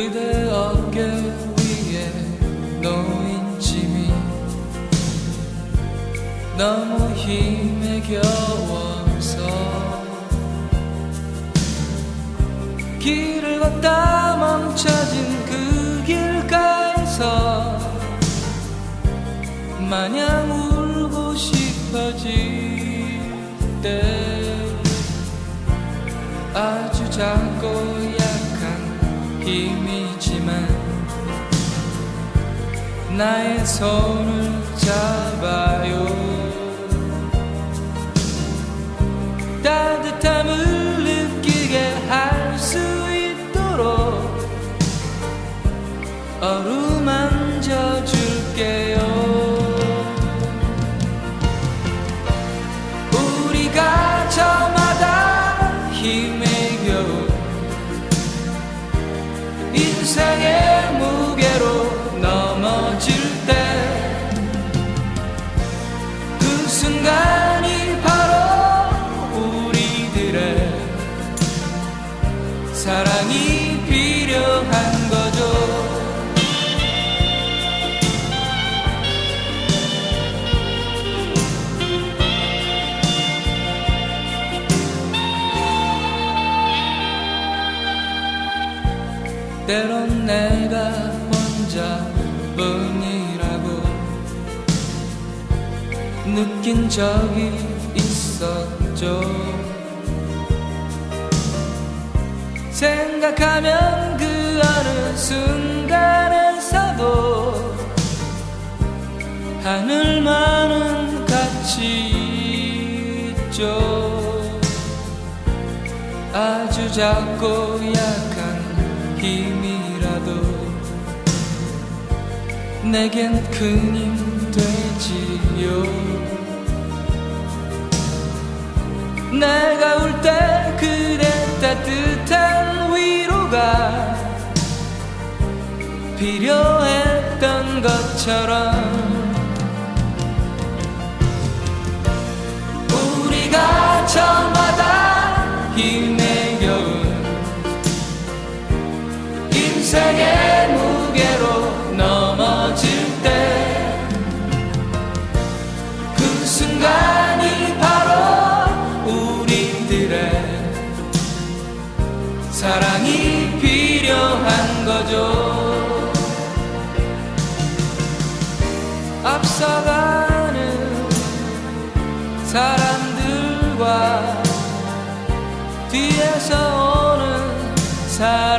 그대 어깨 위에 놓인 짐이 너무 힘에 겨워서 길을 걷다 멈춰진 그 길 가서 마냥 울고 싶어질 때 아주 작은 힘이지만 나의 손을 잡아요. 따뜻함을 느끼게 할 수 있도록 어루 사랑이 필요한 거죠. 때론 내가 혼자뿐이라고 느낀 적이 있었죠 생각하면 그 어느 순간에서도 하늘만은 같이 있죠. 아주 작고 약한 힘이라도 내겐 큰 힘 되지요. 내가 필요했던 것처럼 우리가 저마다 힘에 겨운 인생의 무게로 넘어질 때 그 순간이 바로 우리들의 사랑이 필요한 거죠 앞서가는 사람들과 뒤에서 오는 사람.